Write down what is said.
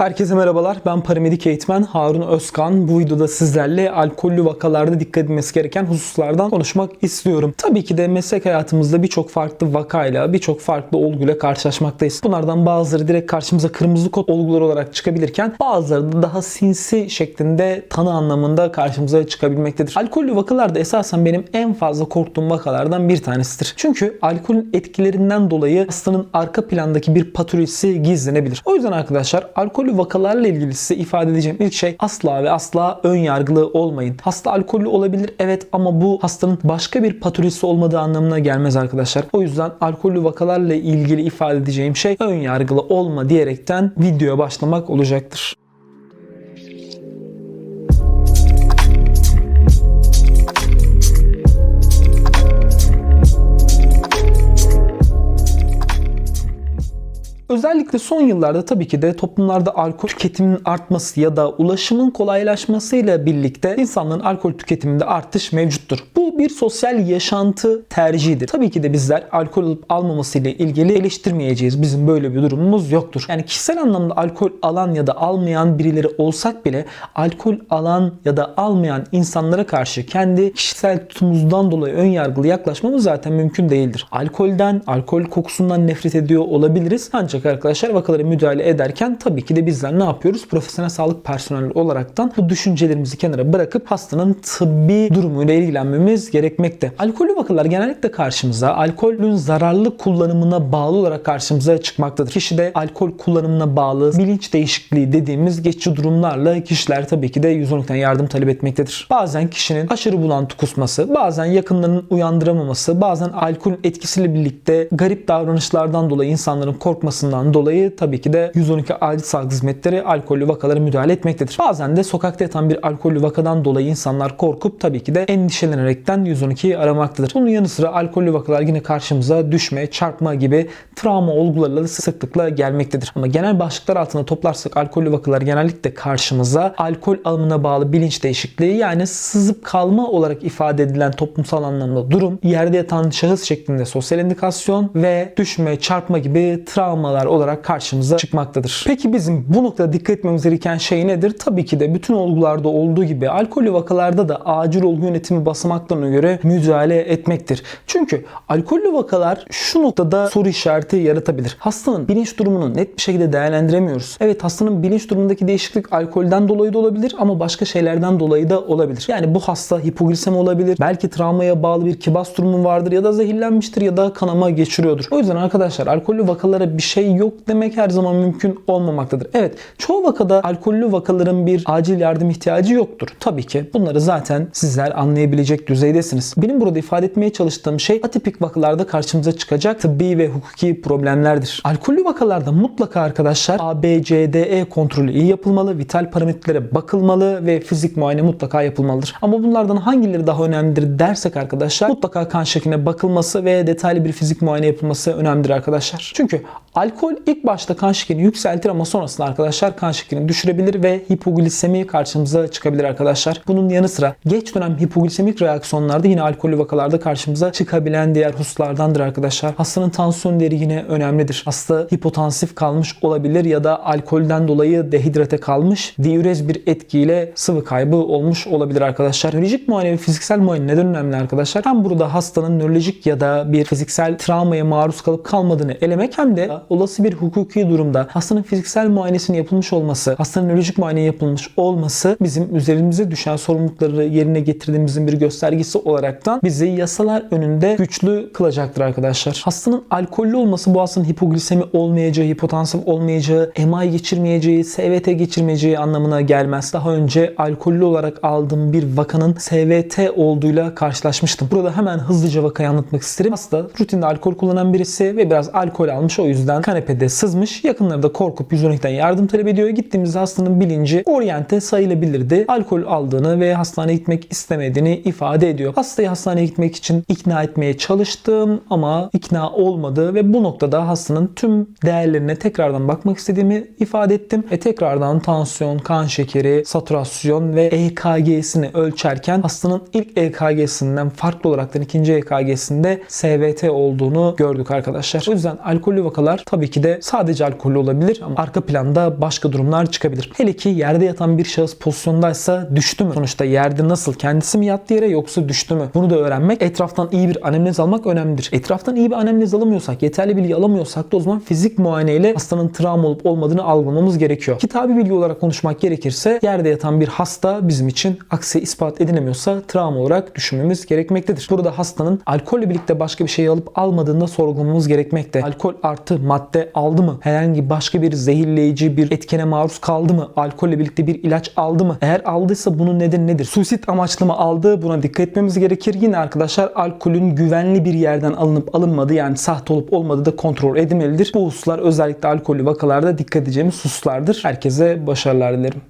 Herkese merhabalar. Ben paramedik eğitmen Harun Özkan. Bu videoda sizlerle alkollü vakalarda dikkat edilmesi gereken hususlardan konuşmak istiyorum. Tabii ki de meslek hayatımızda birçok farklı vakayla, birçok farklı olguyla karşılaşmaktayız. Bunlardan bazıları direkt karşımıza kırmızı kod olgular olarak çıkabilirken bazıları da daha sinsi şeklinde tanı anlamında karşımıza çıkabilmektedir. Alkollü vakalar da esasen benim en fazla korktuğum vakalardan bir tanesidir. Çünkü alkolün etkilerinden dolayı hastanın arka plandaki bir patolojisi gizlenebilir. O yüzden arkadaşlar alkollü vakalarla ilgili size ifade edeceğim ilk şey asla ve asla ön yargılı olmayın. Hasta alkollü olabilir evet ama bu hastanın başka bir patolojisi olmadığı anlamına gelmez arkadaşlar. O yüzden alkollü vakalarla ilgili ifade edeceğim şey ön yargılı olma diyerekten videoya başlamak olacaktır. Özellikle son yıllarda tabii ki de toplumlarda alkol tüketiminin artması ya da ulaşımın kolaylaşmasıyla birlikte insanların alkol tüketiminde artış mevcuttur. Bu bir sosyal yaşantı tercihidir. Tabii ki de bizler alkol alıp almaması ile ilgili eleştirmeyeceğiz. Bizim böyle bir durumumuz yoktur. Yani kişisel anlamda alkol alan ya da almayan birileri olsak bile alkol alan ya da almayan insanlara karşı kendi kişisel tutumumuzdan dolayı ön yargılı yaklaşmamız zaten mümkün değildir. Alkolden, alkol kokusundan nefret ediyor olabiliriz. Ancak arkadaşlar vakalara müdahale ederken tabii ki de bizler ne yapıyoruz? Profesyonel sağlık personeli olaraktan bu düşüncelerimizi kenara bırakıp hastanın tıbbi durumuyla ilgilenmemiz gerekmekte. Alkollü vakalar genellikle karşımıza alkolün zararlı kullanımına bağlı olarak karşımıza çıkmaktadır. Kişide alkol kullanımına bağlı bilinç değişikliği dediğimiz geçici durumlarla kişiler tabii ki de 112'den yardım talep etmektedir. Bazen kişinin aşırı bulantı kusması, bazen yakınlarının uyandıramaması, bazen alkolün etkisiyle birlikte garip davranışlardan dolayı insanların korkmasından dolayı tabii ki de 112 acil sağlık hizmetleri alkollü vakalara müdahale etmektedir. Bazen de sokakta yatan bir alkollü vakadan dolayı insanlar korkup tabii ki de endişelenerekten 112'yi aramaktadır. Bunun yanı sıra alkollü vakalar yine karşımıza düşme, çarpma gibi travma olgularıyla sıklıkla gelmektedir. Ama genel başlıklar altında toplarsak alkollü vakalar genellikle karşımıza alkol alımına bağlı bilinç değişikliği yani sızıp kalma olarak ifade edilen toplumsal anlamda durum, yerde yatan şahıs şeklinde sosyal indikasyon ve düşme, çarpma gibi travmalar olarak karşımıza çıkmaktadır. Peki bizim bu noktada dikkat etmemiz gereken şey nedir? Tabii ki de bütün olgularda olduğu gibi alkollü vakalarda da acil olgu yönetimi basamaklarına göre müdahale etmektir. Çünkü alkollü vakalar şu noktada soru işareti yaratabilir. Hastanın bilinç durumunu net bir şekilde değerlendiremiyoruz. Evet hastanın bilinç durumundaki değişiklik alkolden dolayı da olabilir ama başka şeylerden dolayı da olabilir. Yani bu hasta hipoglisemi olabilir. Belki travmaya bağlı bir kibas durumu vardır ya da zehirlenmiştir ya da kanama geçiriyordur. O yüzden arkadaşlar alkollü vakalara bir şey yok demek her zaman mümkün olmamaktadır. Evet çoğu vakada alkollü vakaların bir acil yardım ihtiyacı yoktur. Tabii ki bunları zaten sizler anlayabilecek düzeydesiniz. Benim burada ifade etmeye çalıştığım şey atipik vakalarda karşımıza çıkacak tıbbi ve hukuki problemlerdir. Alkollü vakalarda mutlaka arkadaşlar A, B, C, D, E kontrolü iyi yapılmalı, vital parametrelere bakılmalı ve fizik muayene mutlaka yapılmalıdır. Ama bunlardan hangileri daha önemlidir dersek arkadaşlar mutlaka kan şekline bakılması ve detaylı bir fizik muayene yapılması önemlidir arkadaşlar. Çünkü alkol ilk başta kan şekerini yükseltir ama sonrasında arkadaşlar kan şekerini düşürebilir ve hipoglisemi karşımıza çıkabilir arkadaşlar. Bunun yanı sıra geç dönem hipoglisemik reaksiyonlarda yine alkollü vakalarda karşımıza çıkabilen diğer hususlardandır arkadaşlar. Hastanın tansiyon değeri yine önemlidir. Hasta hipotansif kalmış olabilir ya da alkolden dolayı dehidrate kalmış, diürez bir etkiyle sıvı kaybı olmuş olabilir arkadaşlar. Nörolojik muayene ve fiziksel muayene neden önemli arkadaşlar? Hem burada hastanın nörolojik ya da bir fiziksel travmaya maruz kalıp kalmadığını elemek hem de olası bir hukuki durumda hastanın fiziksel muayenesinin yapılmış olması, hastanın nörolojik muayene yapılmış olması bizim üzerimize düşen sorumlulukları yerine getirdiğimizin bir göstergesi olaraktan bizi yasalar önünde güçlü kılacaktır arkadaşlar. Hastanın alkollü olması bu hastanın hipoglisemi olmayacağı, hipotansif olmayacağı, MI geçirmeyeceği, SVT geçirmeyeceği anlamına gelmez. Daha önce alkollü olarak aldığım bir vakanın SVT olduğuyla karşılaşmıştım. Burada hemen hızlıca vakayı anlatmak isterim. Hasta rutinde alkol kullanan birisi ve biraz alkol almış o yüzden kanepede sızmış. Yakınları da korkup 112'den yardım talep ediyor. Gittiğimizde hastanın bilinci oryante sayılabilirdi. Alkol aldığını ve hastaneye gitmek istemediğini ifade ediyor. Hastayı hastaneye gitmek için ikna etmeye çalıştım ama ikna olmadı ve bu noktada hastanın tüm değerlerine tekrardan bakmak istediğimi ifade ettim. Ve tekrardan tansiyon, kan şekeri, saturasyon ve EKG'sini ölçerken hastanın ilk EKG'sinden farklı olarak ikinci EKG'sinde SVT olduğunu gördük arkadaşlar. O yüzden alkollü vakalar tabii tabii ki de sadece alkollü olabilir ama arka planda başka durumlar çıkabilir. Hele ki yerde yatan bir şahıs pozisyondaysa düştü mü? Sonuçta yerde nasıl? Kendisi mi yattı yere yoksa düştü mü? Bunu da öğrenmek, etraftan iyi bir anamnez almak önemlidir. Etraftan iyi bir anamnez alamıyorsak, yeterli bilgi alamıyorsak da o zaman fizik muayeneyle hastanın travma olup olmadığını algılamamız gerekiyor. Kitabi bilgi olarak konuşmak gerekirse yerde yatan bir hasta bizim için aksi ispat edilemiyorsa travma olarak düşünmemiz gerekmektedir. Burada hastanın alkolle birlikte başka bir şey alıp almadığında sorgulamamız gerekmekte. Alkol artı madde aldı mı? Herhangi başka bir zehirleyici bir etkene maruz kaldı mı? Alkolle birlikte bir ilaç aldı mı? Eğer aldıysa bunun nedeni nedir? Suisit amaçlı mı aldı? Buna dikkat etmemiz gerekir. Yine arkadaşlar alkolün güvenli bir yerden alınıp alınmadığı yani sahte olup olmadığı da kontrol edilmelidir. Bu hususlar özellikle alkollü vakalarda dikkat edeceğimiz hususlardır. Herkese başarılar dilerim.